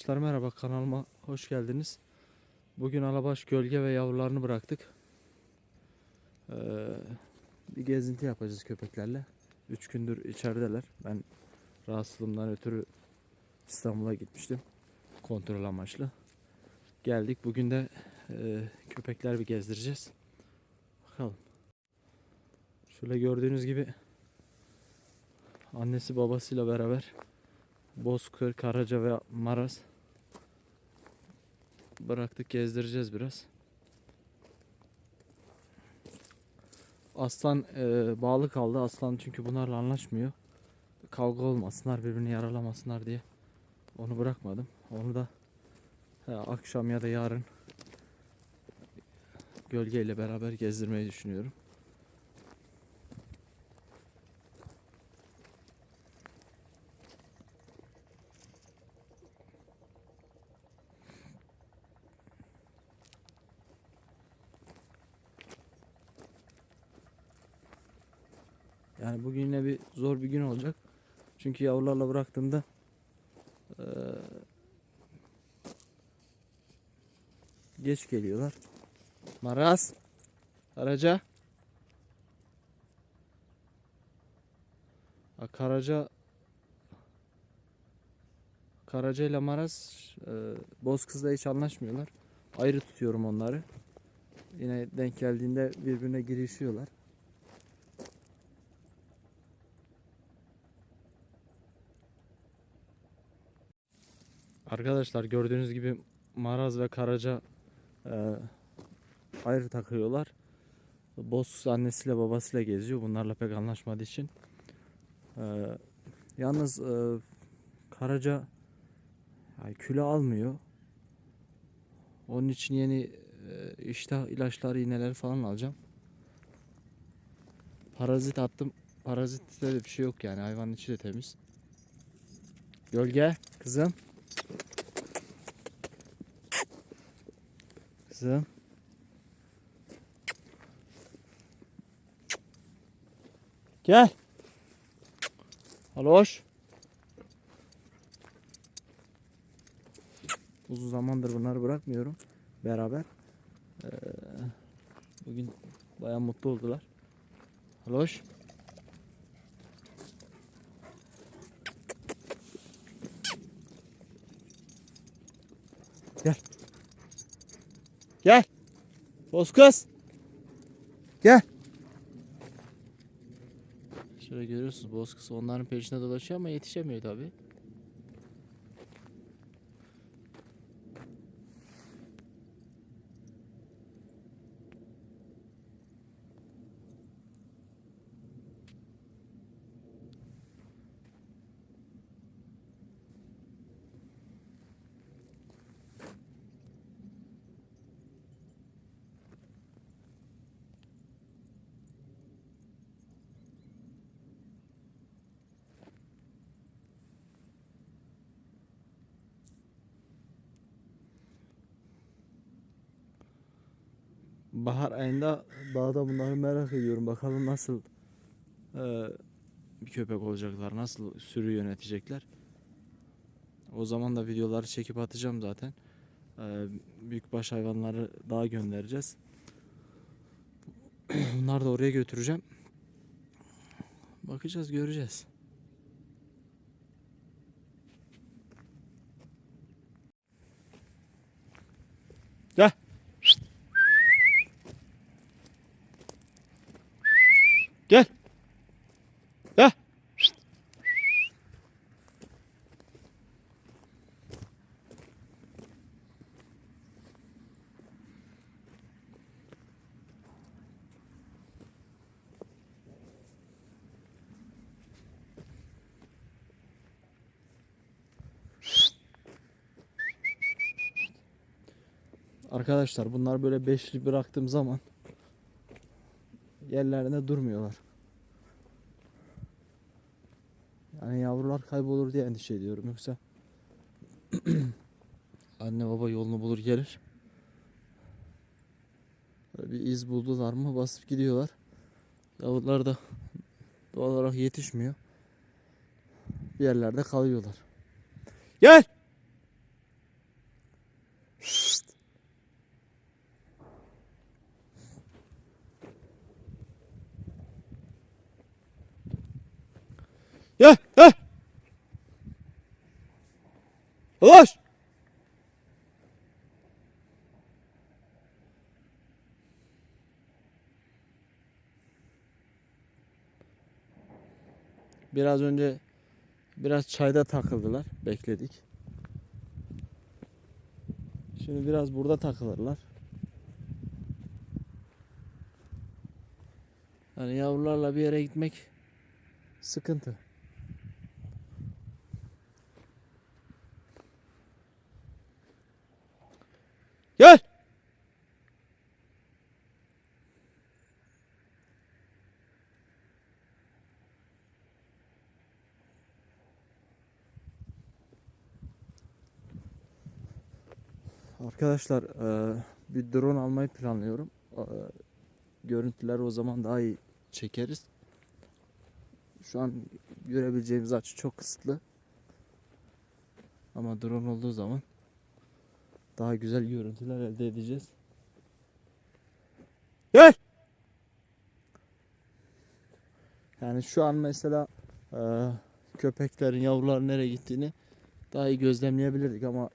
Arkadaşlar merhaba kanalıma hoş geldiniz. Bugün Alabaş gölge ve yavrularını bıraktık. Ee, bir gezinti yapacağız köpeklerle. 3 gündür içerideler. Ben rahatsızlığımdan ötürü İstanbul'a gitmiştim. Kontrol amaçlı. Geldik. Bugün de e, köpekler bir gezdireceğiz. Bakalım. Şöyle gördüğünüz gibi annesi babasıyla beraber Bozkır, Karaca ve Maraz bıraktık gezdireceğiz biraz. Aslan e, bağlı kaldı. Aslan çünkü bunlarla anlaşmıyor. Kavga olmasınlar, birbirini yaralamasınlar diye onu bırakmadım. Onu da he, akşam ya da yarın gölgeyle beraber gezdirmeyi düşünüyorum. Yani bugün yine bir zor bir gün olacak. Çünkü yavrularla bıraktığımda eee, geç geliyorlar. Maraz. Karaca. Ha, Karaca Karaca ile Maraz eee Bozkız'la hiç anlaşmıyorlar. Ayrı tutuyorum onları. Yine denk geldiğinde birbirine girişiyorlar. Arkadaşlar gördüğünüz gibi Maraz ve Karaca e, ayrı takıyorlar. Bozkız annesiyle babasıyla geziyor. Bunlarla pek anlaşmadığı için. E, yalnız e, Karaca yani kilo almıyor. Onun için yeni e, iştah ilaçları, iğneleri falan alacağım. Parazit attım. Parazitte de bir şey yok yani. Hayvanın içi de temiz. Gölge kızım. Kızım. Gel. Aloş. Uzun zamandır bunları bırakmıyorum beraber. Ee, bugün bayağı mutlu oldular. Aloş. Gel. Bozkız. Gel. Şöyle görüyorsunuz Bozkız onların peşinde dolaşıyor ama yetişemiyor tabi. Bahar ayında dağda bunları merak ediyorum. Bakalım nasıl e, bir köpek olacaklar, nasıl sürü yönetecekler. O zaman da videoları çekip atacağım zaten. E, büyükbaş hayvanları dağa göndereceğiz. Bunları da oraya götüreceğim. Bakacağız, göreceğiz. Gel. Gel. Gel. Arkadaşlar bunlar böyle beşli bıraktığım zaman yerlerinde durmuyorlar. Yani yavrular kaybolur diye endişe ediyorum yoksa anne baba yolunu bulur gelir. Böyle bir iz buldular mı basıp gidiyorlar. Yavrular da doğal olarak yetişmiyor. Bir yerlerde kalıyorlar. Gel! Gel gel. Ulaş. Biraz önce biraz çayda takıldılar. Bekledik. Şimdi biraz burada takılırlar. Yani yavrularla bir yere gitmek sıkıntı. Gel. Arkadaşlar eee, bir drone almayı planlıyorum. Eee, Görüntüler o zaman daha iyi çekeriz. Şu an görebileceğimiz açı çok kısıtlı. Ama drone olduğu zaman daha güzel görüntüler elde edeceğiz. Gel. Yani şu an mesela eee, köpeklerin yavruların nereye gittiğini daha iyi gözlemleyebilirdik ama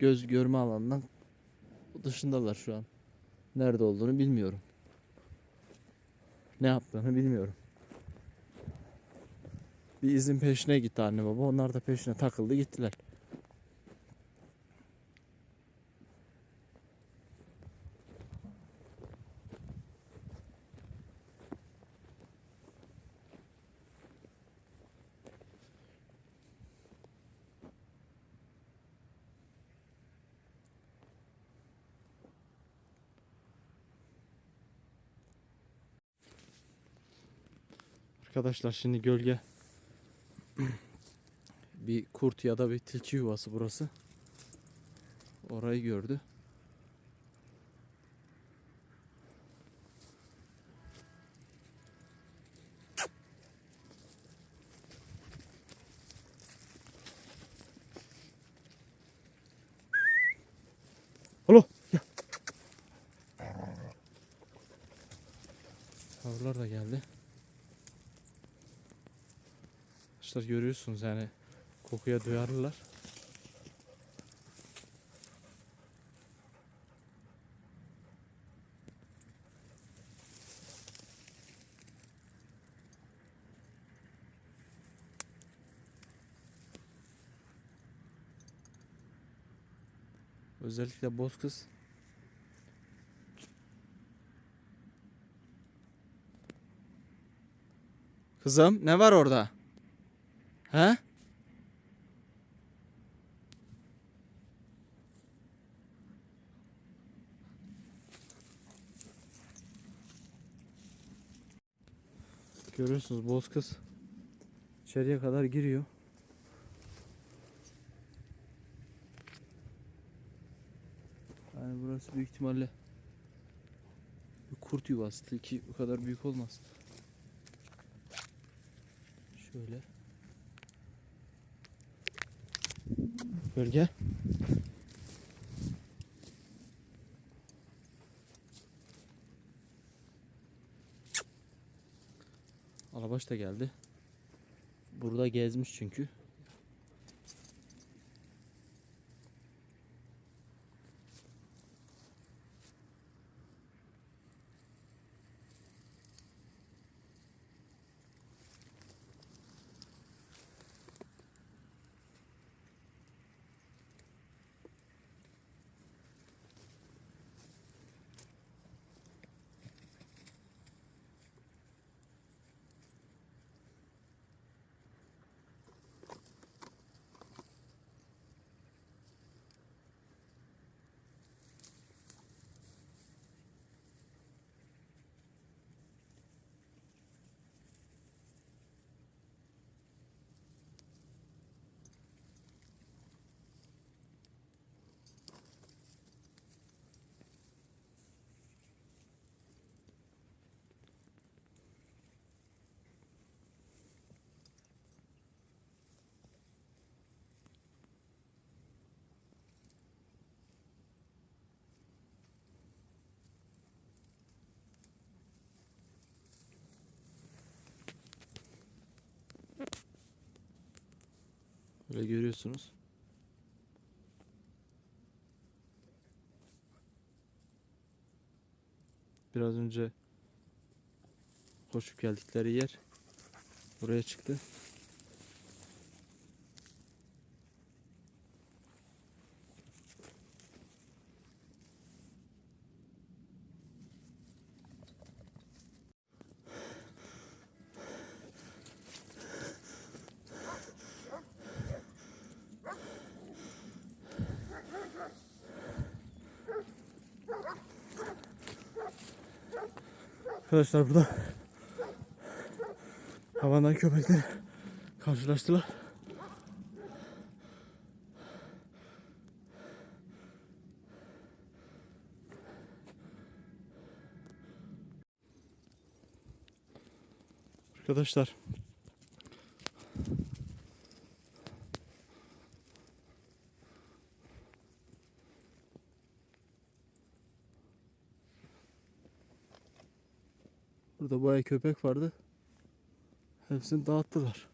göz görme alanından dışındalar şu an. Nerede olduğunu bilmiyorum. Ne yaptığını bilmiyorum. Bir izin peşine gitti anne baba. Onlar da peşine takıldı gittiler. Arkadaşlar şimdi gölge bir kurt ya da bir tilki yuvası burası. Orayı gördü. Alo. Gel. Yavrular da geldi. Arkadaşlar görüyorsunuz yani kokuya duyarlılar. Özellikle bozkız Kızım ne var orada? He? Görüyorsunuz bozkız içeriye kadar giriyor. Yani burası büyük ihtimalle bir kurt yuvası. Tilki bu kadar büyük olmaz. Şöyle. Bölge. Alabaş da geldi. Burada gezmiş çünkü. Böyle görüyorsunuz. Biraz önce koşup geldikleri yer buraya çıktı. Arkadaşlar burada havadan köpekler karşılaştılar. Arkadaşlar Burada bayağı köpek vardı. Hepsini dağıttılar.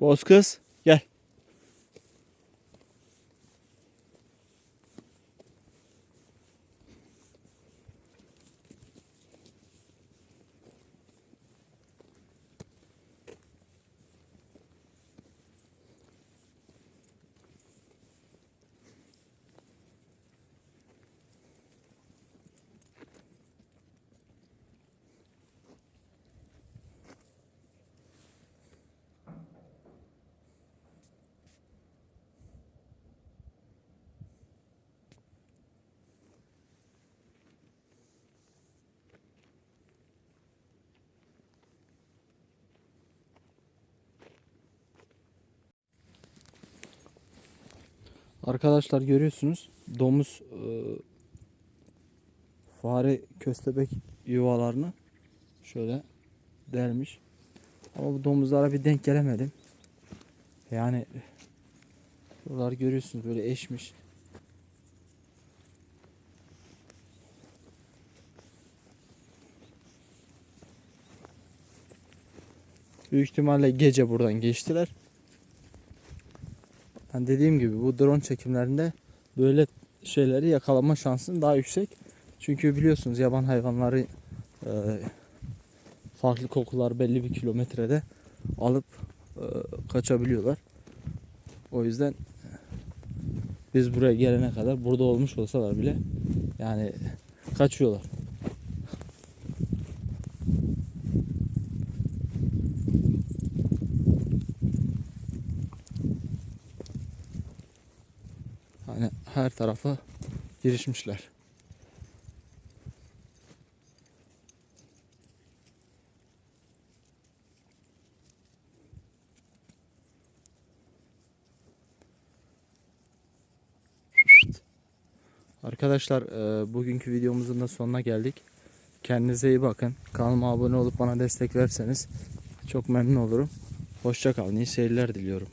Boz gel. Arkadaşlar görüyorsunuz domuz e, fare köstebek yuvalarını şöyle delmiş. Ama bu domuzlara bir denk gelemedim. Yani buralar görüyorsunuz böyle eşmiş. Büyük ihtimalle gece buradan geçtiler. Yani dediğim gibi bu drone çekimlerinde böyle şeyleri yakalama şansın daha yüksek. Çünkü biliyorsunuz yaban hayvanları e, farklı kokular belli bir kilometrede alıp e, kaçabiliyorlar. O yüzden biz buraya gelene kadar burada olmuş olsalar bile yani kaçıyorlar. Her tarafa girişmişler. Arkadaşlar e, bugünkü videomuzun da sonuna geldik. Kendinize iyi bakın. Kanalıma abone olup bana destek verseniz çok memnun olurum. Hoşça kalın. İyi seyirler diliyorum.